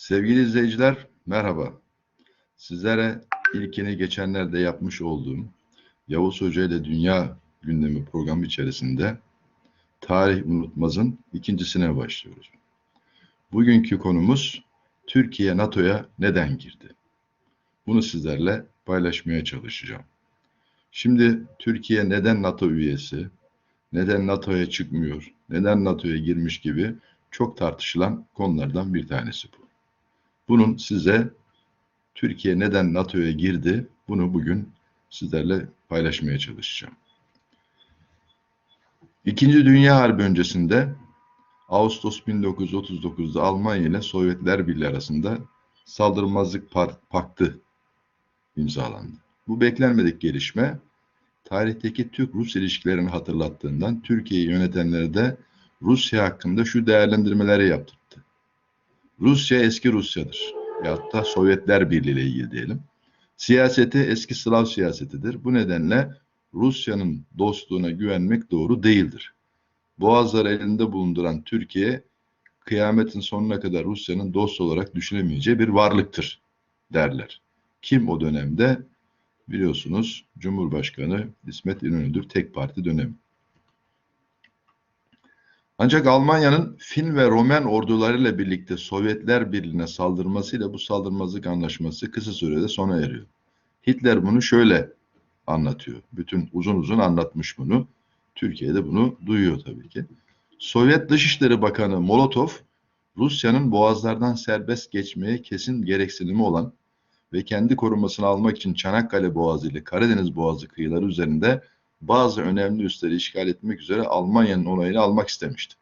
Sevgili izleyiciler, merhaba. Sizlere ilkini geçenlerde yapmış olduğum Yavuz Hoca ile Dünya Gündemi programı içerisinde Tarih Unutmaz'ın ikincisine başlıyoruz. Bugünkü konumuz Türkiye NATO'ya neden girdi? Bunu sizlerle paylaşmaya çalışacağım. Şimdi Türkiye neden NATO üyesi, neden NATO'ya çıkmıyor, neden NATO'ya girmiş gibi çok tartışılan konulardan bir tanesi bu. Bunun size Türkiye neden NATO'ya girdi bunu bugün sizlerle paylaşmaya çalışacağım. İkinci Dünya Harbi öncesinde Ağustos 1939'da Almanya ile Sovyetler Birliği arasında saldırmazlık paktı imzalandı. Bu beklenmedik gelişme tarihteki Türk-Rus ilişkilerini hatırlattığından Türkiye'yi yönetenlere de Rusya hakkında şu değerlendirmeleri yaptırdı. Rusya eski Rusya'dır. Ya da Sovyetler Birliği ile ilgili diyelim. Siyaseti eski Slav siyasetidir. Bu nedenle Rusya'nın dostluğuna güvenmek doğru değildir. Boğazları elinde bulunduran Türkiye, kıyametin sonuna kadar Rusya'nın dost olarak düşünemeyeceği bir varlıktır derler. Kim o dönemde? Biliyorsunuz Cumhurbaşkanı İsmet İnönü'dür tek parti dönemi. Ancak Almanya'nın Fin ve Romen ordularıyla birlikte Sovyetler Birliği'ne saldırmasıyla bu saldırmazlık anlaşması kısa sürede sona eriyor. Hitler bunu şöyle anlatıyor. Bütün uzun uzun anlatmış bunu. Türkiye'de bunu duyuyor tabii ki. Sovyet Dışişleri Bakanı Molotov, Rusya'nın boğazlardan serbest geçmeye kesin gereksinimi olan ve kendi korumasını almak için Çanakkale Boğazı ile Karadeniz Boğazı kıyıları üzerinde bazı önemli üsleri işgal etmek üzere Almanya'nın onayını almak istemişti.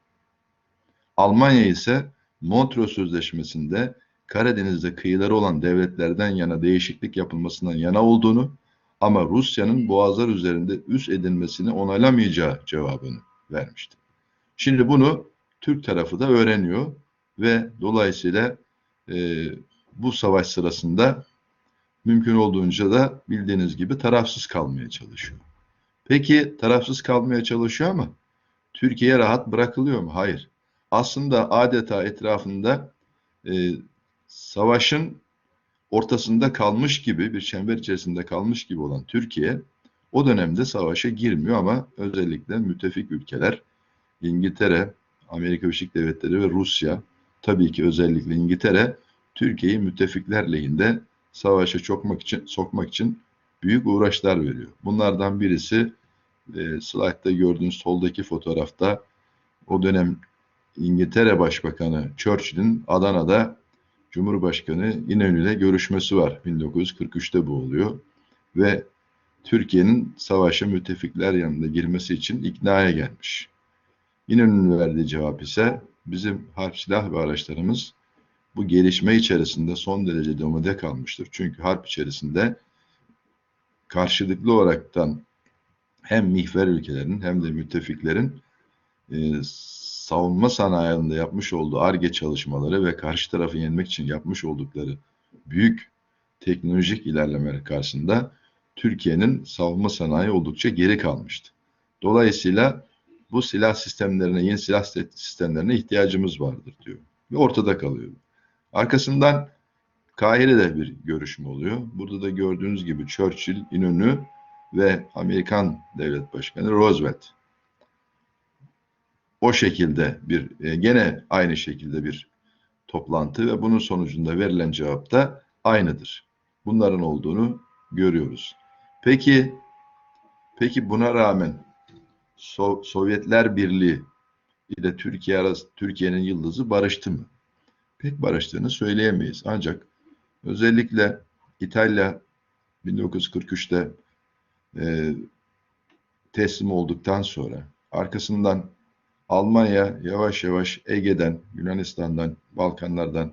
Almanya ise Montreux Sözleşmesi'nde Karadeniz'de kıyıları olan devletlerden yana değişiklik yapılmasından yana olduğunu ama Rusya'nın boğazlar üzerinde üs edilmesini onaylamayacağı cevabını vermişti. Şimdi bunu Türk tarafı da öğreniyor ve dolayısıyla e, bu savaş sırasında mümkün olduğunca da bildiğiniz gibi tarafsız kalmaya çalışıyor. Peki tarafsız kalmaya çalışıyor ama Türkiye rahat bırakılıyor mu? Hayır. Aslında adeta etrafında e, savaşın ortasında kalmış gibi bir çember içerisinde kalmış gibi olan Türkiye o dönemde savaşa girmiyor ama özellikle müttefik ülkeler İngiltere, Amerika Birleşik Devletleri ve Rusya tabii ki özellikle İngiltere Türkiye'yi müttefikler lehinde savaşa sokmak için sokmak için büyük uğraşlar veriyor. Bunlardan birisi e, slide'da gördüğünüz soldaki fotoğrafta o dönem İngiltere Başbakanı Churchill'in Adana'da Cumhurbaşkanı İnönü ile görüşmesi var. 1943'te bu oluyor. Ve Türkiye'nin savaşa müttefikler yanında girmesi için iknaya gelmiş. İnönü'nün verdiği cevap ise bizim harp silah ve araçlarımız bu gelişme içerisinde son derece domode kalmıştır. Çünkü harp içerisinde karşılıklı olaraktan hem mihver ülkelerin hem de müttefiklerin e, savunma sanayinde yapmış olduğu ARGE çalışmaları ve karşı tarafı yenmek için yapmış oldukları büyük teknolojik ilerlemeler karşısında Türkiye'nin savunma sanayi oldukça geri kalmıştı. Dolayısıyla bu silah sistemlerine, yeni silah sistemlerine ihtiyacımız vardır diyor. Ve ortada kalıyor. Arkasından Kahire'de bir görüşme oluyor. Burada da gördüğünüz gibi Churchill, İnönü ve Amerikan Devlet Başkanı Roosevelt. O şekilde bir, e, gene aynı şekilde bir toplantı ve bunun sonucunda verilen cevap da aynıdır. Bunların olduğunu görüyoruz. Peki, peki buna rağmen so Sovyetler Birliği ile Türkiye arası Türkiye'nin yıldızı barıştı mı? Pek barıştığını söyleyemeyiz. Ancak özellikle İtalya 1943'te e, teslim olduktan sonra arkasından Almanya yavaş yavaş Ege'den, Yunanistan'dan, Balkanlardan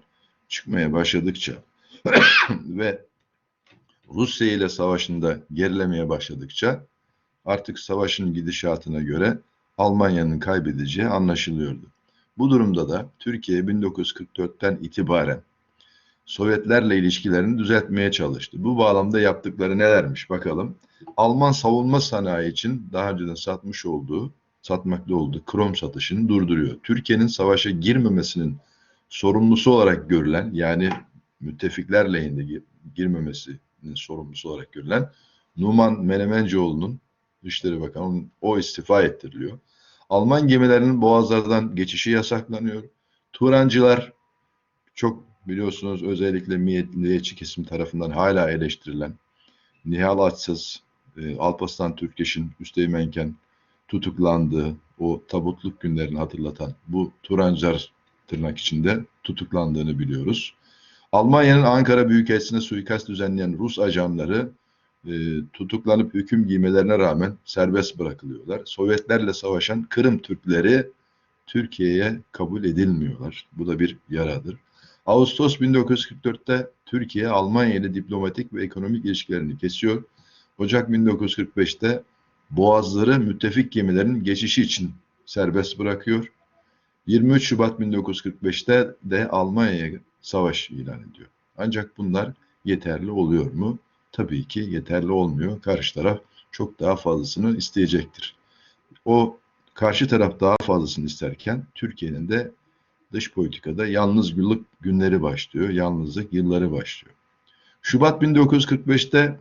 çıkmaya başladıkça ve Rusya ile savaşında gerilemeye başladıkça artık savaşın gidişatına göre Almanya'nın kaybedeceği anlaşılıyordu. Bu durumda da Türkiye 1944'ten itibaren Sovyetlerle ilişkilerini düzeltmeye çalıştı. Bu bağlamda yaptıkları nelermiş bakalım. Alman savunma sanayi için daha önceden satmış olduğu, satmakta olduğu krom satışını durduruyor. Türkiye'nin savaşa girmemesinin sorumlusu olarak görülen yani müttefikler lehinde gir- girmemesinin sorumlusu olarak görülen Numan Menemencioğlu'nun Dışişleri Bakanı o istifa ettiriliyor. Alman gemilerinin boğazlardan geçişi yasaklanıyor. Turancılar çok biliyorsunuz özellikle milliyetçi kesim tarafından hala eleştirilen Nihal Açsız, e, Alparslan Türkeş'in üsteğmenken tutuklandığı, o tabutluk günlerini hatırlatan bu Turancılar tırnak içinde tutuklandığını biliyoruz. Almanya'nın Ankara Büyükelçisi'ne suikast düzenleyen Rus ajanları e, tutuklanıp hüküm giymelerine rağmen serbest bırakılıyorlar. Sovyetlerle savaşan Kırım Türkleri Türkiye'ye kabul edilmiyorlar. Bu da bir yaradır. Ağustos 1944'te Türkiye Almanya ile diplomatik ve ekonomik ilişkilerini kesiyor. Ocak 1945'te boğazları müttefik gemilerin geçişi için serbest bırakıyor. 23 Şubat 1945'te de Almanya'ya savaş ilan ediyor. Ancak bunlar yeterli oluyor mu? Tabii ki yeterli olmuyor. Karşı taraf çok daha fazlasını isteyecektir. O karşı taraf daha fazlasını isterken Türkiye'nin de dış politikada yalnız yıllık günleri başlıyor. Yalnızlık yılları başlıyor. Şubat 1945'te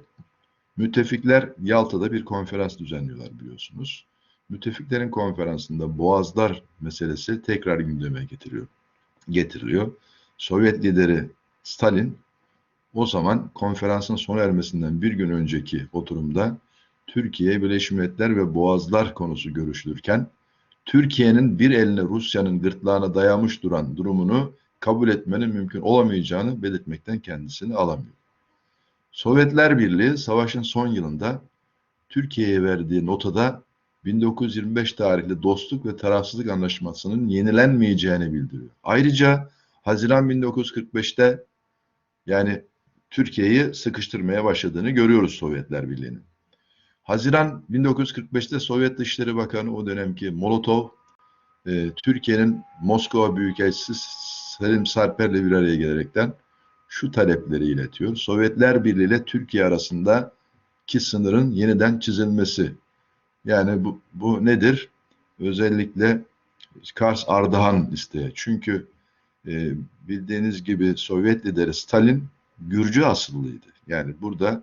müttefikler Yalta'da bir konferans düzenliyorlar biliyorsunuz. Müttefiklerin konferansında Boğazlar meselesi tekrar gündeme getiriyor. getiriliyor. Sovyet lideri Stalin o zaman konferansın sona ermesinden bir gün önceki oturumda Türkiye, Birleşmiş Milletler ve Boğazlar konusu görüşülürken Türkiye'nin bir eline Rusya'nın gırtlağına dayamış duran durumunu kabul etmenin mümkün olamayacağını belirtmekten kendisini alamıyor. Sovyetler Birliği savaşın son yılında Türkiye'ye verdiği notada 1925 tarihli dostluk ve tarafsızlık anlaşmasının yenilenmeyeceğini bildiriyor. Ayrıca Haziran 1945'te yani Türkiye'yi sıkıştırmaya başladığını görüyoruz Sovyetler Birliği'nin. Haziran 1945'te Sovyet Dışişleri Bakanı o dönemki Molotov, e, Türkiye'nin Moskova Büyükelçisi Selim Sarper'le bir araya gelerekten şu talepleri iletiyor. Sovyetler Birliği ile Türkiye arasındaki sınırın yeniden çizilmesi. Yani bu, bu nedir? Özellikle Kars Ardahan isteği. Çünkü e, bildiğiniz gibi Sovyet lideri Stalin Gürcü asıllıydı. Yani burada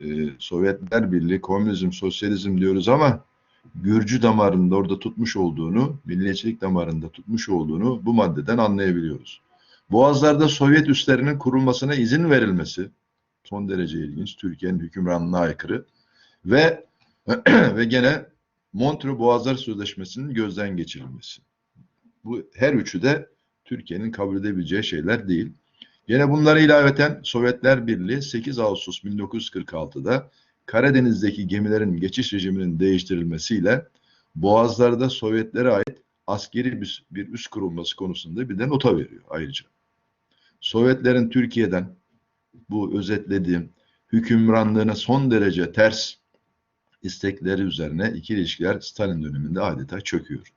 e, Sovyetler Birliği, komünizm, sosyalizm diyoruz ama Gürcü damarında orada tutmuş olduğunu, milliyetçilik damarında tutmuş olduğunu bu maddeden anlayabiliyoruz. Boğazlarda Sovyet üslerinin kurulmasına izin verilmesi son derece ilginç. Türkiye'nin hükümranlığına aykırı ve ve gene Montreux Boğazlar Sözleşmesi'nin gözden geçirilmesi. Bu her üçü de Türkiye'nin kabul edebileceği şeyler değil. Yine bunlara ilaveten Sovyetler Birliği 8 Ağustos 1946'da Karadeniz'deki gemilerin geçiş rejiminin değiştirilmesiyle Boğazlar'da Sovyetlere ait askeri bir, bir üs kurulması konusunda bir de nota veriyor ayrıca. Sovyetlerin Türkiye'den bu özetlediğim hükümranlığına son derece ters istekleri üzerine iki ilişkiler Stalin döneminde adeta çöküyor.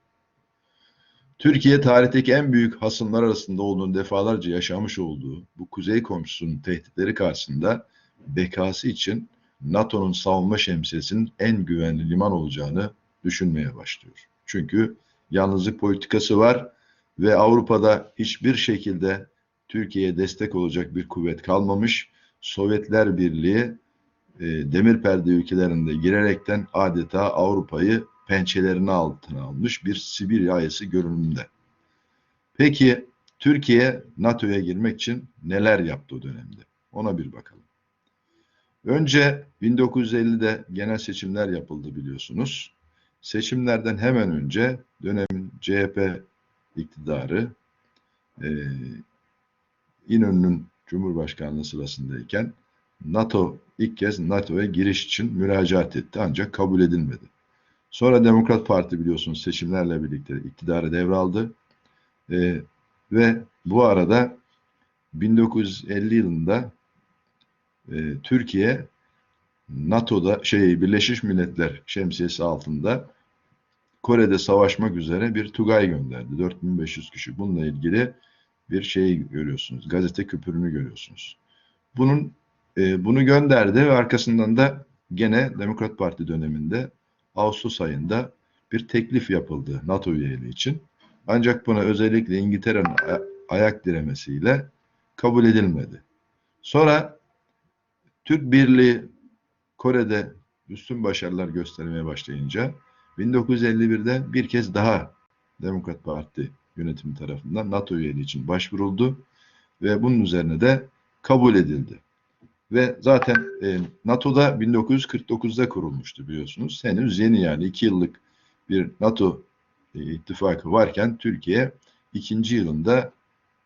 Türkiye tarihteki en büyük hasımlar arasında olduğunu defalarca yaşamış olduğu bu kuzey komşusunun tehditleri karşısında bekası için NATO'nun savunma şemsiyesinin en güvenli liman olacağını düşünmeye başlıyor. Çünkü yalnızlık politikası var ve Avrupa'da hiçbir şekilde Türkiye'ye destek olacak bir kuvvet kalmamış. Sovyetler Birliği e, demir perde ülkelerinde girerekten adeta Avrupa'yı pençelerine altına almış bir Sibirya ayısı görünümünde. Peki Türkiye NATO'ya girmek için neler yaptı o dönemde? Ona bir bakalım. Önce 1950'de genel seçimler yapıldı biliyorsunuz. Seçimlerden hemen önce dönemin CHP iktidarı e, İnönü'nün Cumhurbaşkanlığı sırasındayken NATO ilk kez NATO'ya giriş için müracaat etti ancak kabul edilmedi. Sonra Demokrat Parti biliyorsunuz seçimlerle birlikte iktidarı devraldı. E, ve bu arada 1950 yılında e, Türkiye NATO'da şey Birleşmiş Milletler şemsiyesi altında Kore'de savaşmak üzere bir Tugay gönderdi. 4500 kişi. Bununla ilgili bir şey görüyorsunuz. Gazete küpürünü görüyorsunuz. Bunun e, bunu gönderdi ve arkasından da gene Demokrat Parti döneminde Ağustos ayında bir teklif yapıldı NATO üyeliği için. Ancak buna özellikle İngiltere'nin ayak diremesiyle kabul edilmedi. Sonra Türk Birliği Kore'de üstün başarılar göstermeye başlayınca 1951'de bir kez daha Demokrat Parti yönetimi tarafından NATO üyeliği için başvuruldu ve bunun üzerine de kabul edildi. Ve zaten e, NATO'da 1949'da kurulmuştu biliyorsunuz. Henüz yeni yani iki yıllık bir NATO e, ittifakı varken Türkiye ikinci yılında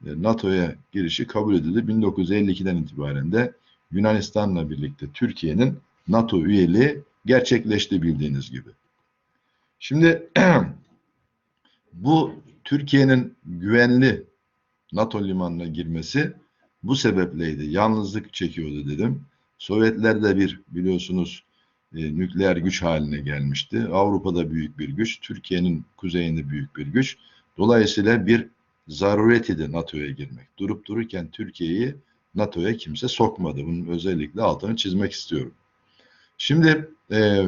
e, NATO'ya girişi kabul edildi. 1952'den itibaren de Yunanistan'la birlikte Türkiye'nin NATO üyeliği gerçekleşti bildiğiniz gibi. Şimdi bu Türkiye'nin güvenli NATO limanına girmesi bu sebepleydi. Yalnızlık çekiyordu dedim. Sovyetler de bir biliyorsunuz e, nükleer güç haline gelmişti. Avrupa'da büyük bir güç, Türkiye'nin kuzeyinde büyük bir güç. Dolayısıyla bir zaruret idi NATO'ya girmek. Durup dururken Türkiye'yi NATO'ya kimse sokmadı. Bunun özellikle altını çizmek istiyorum. Şimdi e,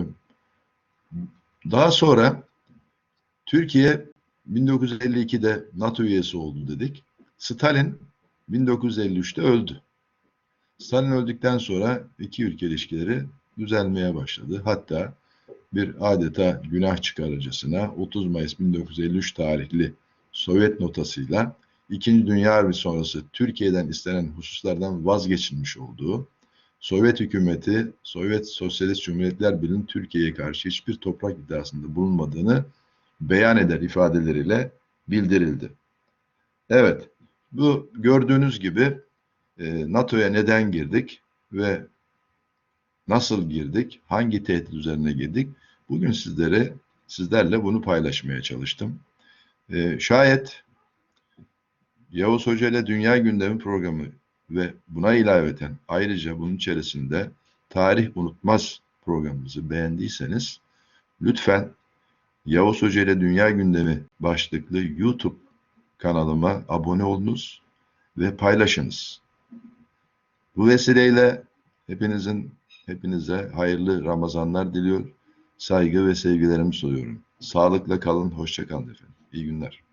daha sonra Türkiye 1952'de NATO üyesi oldu dedik. Stalin 1953'te öldü. Stalin öldükten sonra iki ülke ilişkileri düzelmeye başladı. Hatta bir adeta günah çıkarıcısına 30 Mayıs 1953 tarihli Sovyet notasıyla İkinci Dünya Harbi sonrası Türkiye'den istenen hususlardan vazgeçilmiş olduğu, Sovyet hükümeti, Sovyet Sosyalist Cumhuriyetler Birliği'nin Türkiye'ye karşı hiçbir toprak iddiasında bulunmadığını beyan eder ifadeleriyle bildirildi. Evet, bu gördüğünüz gibi e, NATO'ya neden girdik ve nasıl girdik, hangi tehdit üzerine girdik? Bugün sizlere sizlerle bunu paylaşmaya çalıştım. E, şayet Yavuz Hoca ile Dünya Gündemi programı ve buna ilaveten ayrıca bunun içerisinde Tarih Unutmaz programımızı beğendiyseniz lütfen Yavuz Hoca ile Dünya Gündemi başlıklı YouTube kanalıma abone olunuz ve paylaşınız. Bu vesileyle hepinizin hepinize hayırlı Ramazanlar diliyor. Saygı ve sevgilerimi sunuyorum. Sağlıkla kalın, hoşça kalın efendim. İyi günler.